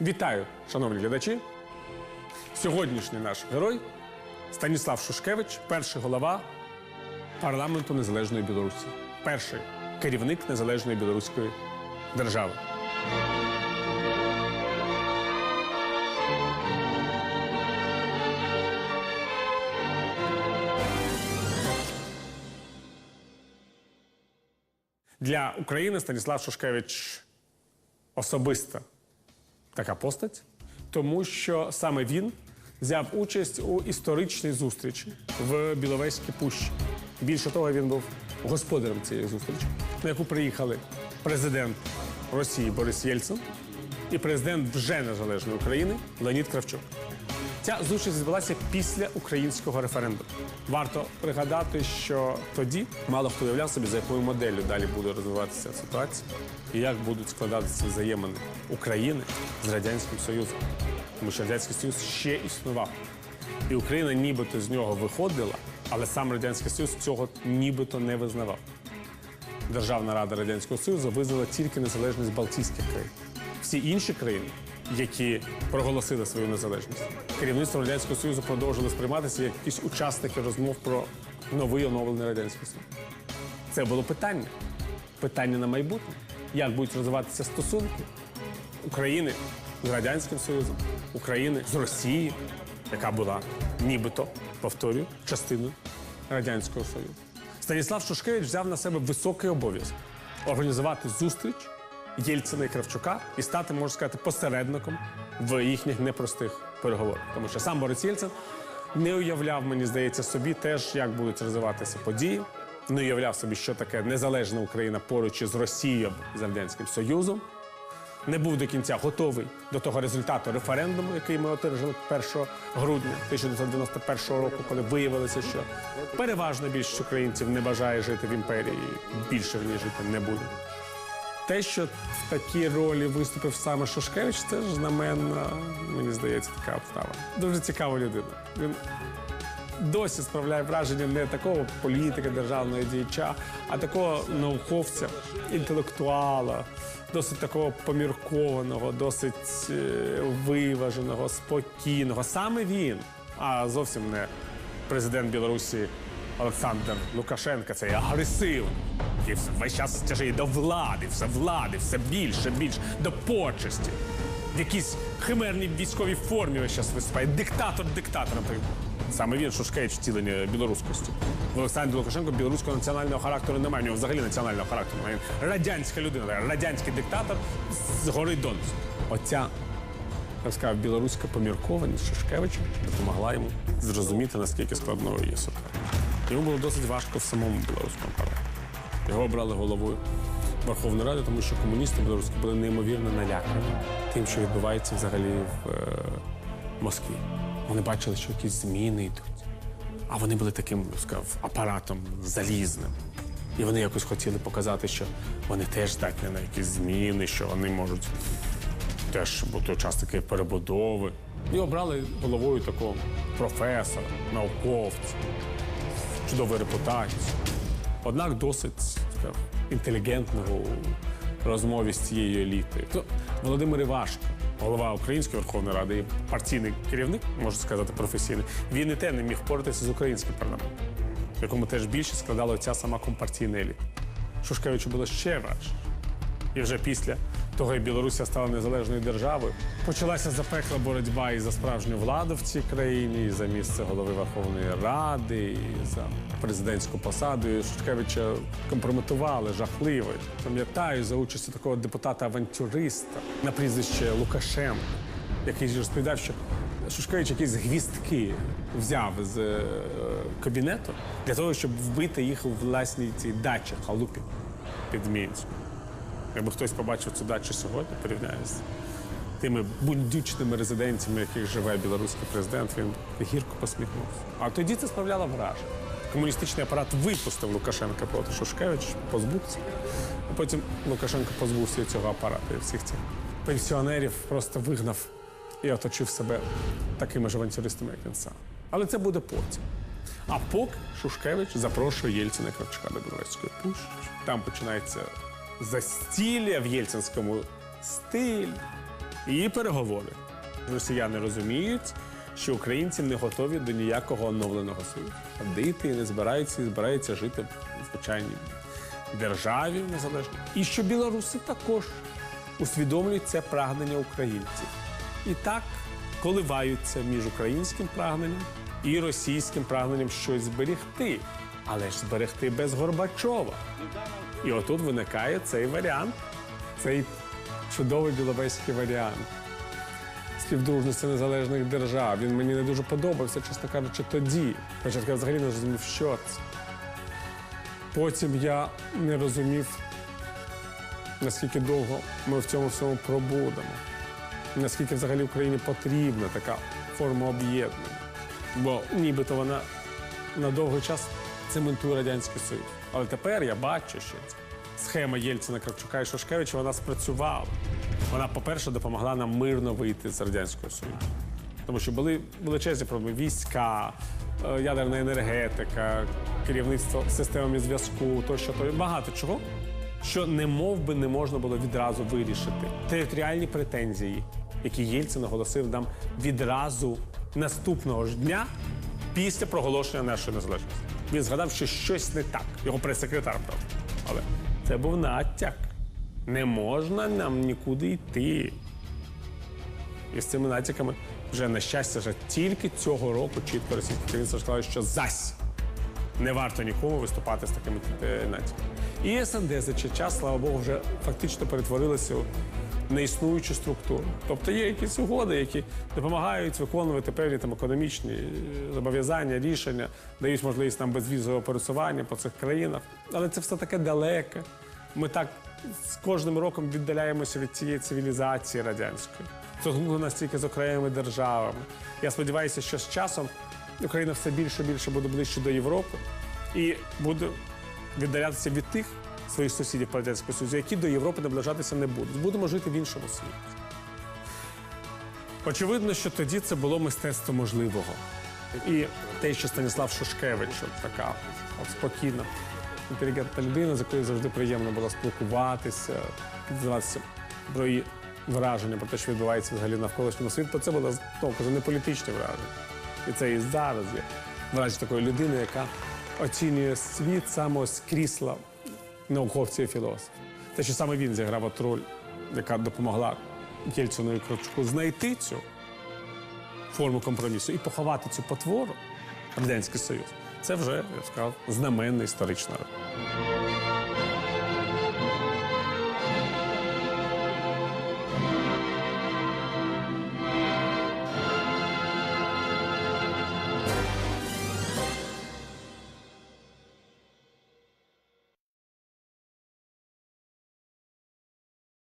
Вітаю, шановні глядачі. Сьогоднішній наш герой Станіслав Шушкевич, перший голова парламенту Незалежної Білорусі, перший керівник Незалежної Білоруської держави. Для України Станіслав Шушкевич особиста така постать, тому що саме він взяв участь у історичній зустрічі в Біловезькій пущі. Більше того, він був господарем цієї зустрічі, на яку приїхали президент Росії Борис Єльцин і президент вже незалежної України Леонід Кравчук. Ця зустріч відбулася після українського референдуму. Варто пригадати, що тоді мало хто уявляв собі, за якою моделлю далі буде розвиватися ситуація і як будуть складатися взаємини України з радянським Союзом. Тому що радянський Союз ще існував, і Україна нібито з нього виходила, але сам радянський Союз цього нібито не визнавав. Державна рада радянського союзу визнала тільки незалежність Балтійських країн. Всі інші країни, які проголосили свою незалежність, керівництво радянського союзу продовжили сприйматися як якісь учасники розмов про новий оновлений радянський союз. Це було питання. Питання на майбутнє. Як будуть розвиватися стосунки України з радянським союзом, України з Росією, яка була нібито повторюю частиною радянського союзу. Станіслав Шушкевич взяв на себе високий обов'язок організувати зустріч Єльцина і Кравчука і стати, можна сказати, посередником в їхніх непростих переговорах. Тому що сам Борис Єльцин не уявляв, мені здається, собі теж, як будуть розвиватися події. Не уявляв собі, що таке незалежна Україна поруч із Росією з Радянським Союзом. Не був до кінця готовий до того результату референдуму, який ми одержали 1 грудня 1991 року, коли виявилося, що переважна більшість українців не бажає жити в імперії, більше в ній жити не буде. Те, що в такій ролі виступив саме Шушкевич, це ж знаменна, мені здається, така обстава. Дуже цікава людина. Він досі справляє враження не такого політика, державного діяча, а такого науковця, інтелектуала, досить такого поміркованого, досить е, виваженого, спокійного. Саме він, а зовсім не президент Білорусі Олександр Лукашенко, цей агресивний. Все- весь час тяжіє до влади, все влади, все більше, більше, до почесті. В якійсь химерній військовій формі весь час виступає. Диктатор диктатором. Саме він Шушкевич втілення білоруськості. В Олександрі Лукашенко білоруського національного характеру немає. У нього взагалі національного характеру. Він радянська людина, радянський диктатор з гори Донцю. Оця я сказав, білоруська поміркованість Шушкевича допомогла йому зрозуміти, наскільки складною є ситуація. Йому було досить важко в самому білоруському парламенті. Його обрали головою Верховної Ради, тому що комуністи білоруські були неймовірно налякані тим, що відбувається взагалі в е, Москві. Вони бачили, що якісь зміни йдуть. А вони були таким, сказав, апаратом залізним. І вони якось хотіли показати, що вони теж здатні на якісь зміни, що вони можуть теж бути учасники перебудови. І обрали головою такого професора, науковця, чудової репутації. Однак досить так, інтелігентного у розмові з цією елітою. То Володимир Івашко, голова Української Верховної Ради, і партійний керівник, можна сказати, професійний, він і те не міг впоратися з українським парламентом, в якому теж більше складала ця сама компартійна еліта. Шушкевичу було ще важче. І вже після того, як Білорусія стала незалежною державою, почалася запекла боротьба і за справжню владу в цій країні, і за місце голови Верховної Ради, і за президентську посаду. І Шушкевича компрометували жахливо. Пам'ятаю за участю такого депутата-авантюриста на прізвище Лукашенко, який розповідав, що Шушкевич якісь гвістки взяв з е, кабінету для того, щоб вбити їх у власній цій дачі халупі під Мінськом. Якби хтось побачив цю дачу сьогодні, порівняє з тими бундючними резиденціями, яких живе білоруський президент, він гірко посміхнувся. А тоді це справляло враження. Комуністичний апарат випустив Лукашенка проти Шушкевича, позбувся. А потім Лукашенко позбувся цього апарату і всіх цих пенсіонерів просто вигнав і оточив себе такими ж авантюристами, як він сам. Але це буде потім. А поки Шушкевич запрошує Єльцина Кравчука до Білорецької пущі. Там починається застілля в єльцинському стилі. і переговори. Росіяни розуміють, що українці не готові до ніякого оновленого союзу. Дити не збираються і збираються жити в звичайній державі незалежній. І що білоруси також усвідомлюють це прагнення українців. І так коливаються між українським прагненням і російським прагненням щось зберегти, але ж зберегти без Горбачова. І отут виникає цей варіант, цей чудовий білобеський варіант співдружності незалежних держав. Він мені не дуже подобався, чесно кажучи, тоді. Спочатку я взагалі не розумів, що це. Потім я не розумів, наскільки довго ми в цьому всьому пробудемо, наскільки взагалі Україні потрібна така форма об'єднання. Бо нібито вона на довгий час цементує Радянський Союз. Але тепер я бачу, що схема Єльцина, Кравчука і Шушкевича вона спрацювала. Вона, по-перше, допомогла нам мирно вийти з Радянського Союзу. Тому що були величезні проблеми війська, е, ядерна енергетика, керівництво системами зв'язку, тощо, то багато чого, що не мов би не можна було відразу вирішити. Територіальні претензії, які Єльцин оголосив нам відразу наступного ж дня після проголошення нашої незалежності. Він згадав, що щось не так. Його прес-секретар, правда. Але це був натяк. Не можна нам нікуди йти. І з цими натяками вже на щастя, вже тільки цього року чітко російське керівництво сказало, що зась не варто нікому виступати з такими е, натяками. І СНД за час, слава Богу, вже фактично перетворилися неіснуючу структуру. Тобто є якісь угоди, які допомагають виконувати певні там економічні е, зобов'язання, рішення, дають можливість нам безвізового пересування по цих країнах. Але це все таке далеке. Ми так з кожним роком віддаляємося від цієї цивілізації радянської. Стосунку настільки з окремими державами. Я сподіваюся, що з часом Україна все більше і більше буде ближче до Європи і буде віддалятися від тих своїх сусідів по Радянського Союзу, які до Європи наближатися не будуть. Будемо жити в іншому світі. Очевидно, що тоді це було мистецтво можливого. І те, що Станіслав Шушкевич, от така от спокійна, інтелігентна людина, з якою завжди приємно було спілкуватися, дізнаватися про її враження, про те, що відбувається взагалі навколишньому світі, то це було ну, кажу, не політичне враження. І це і зараз є враження такої людини, яка оцінює світ саме з крісла науковця і філософа. Те, що саме він зіграв от роль, яка допомогла Єльцину і Кравчуку знайти цю форму компромісу і поховати цю потвору Радянський Союз. Це вже, я б сказав, знаменна історична роль.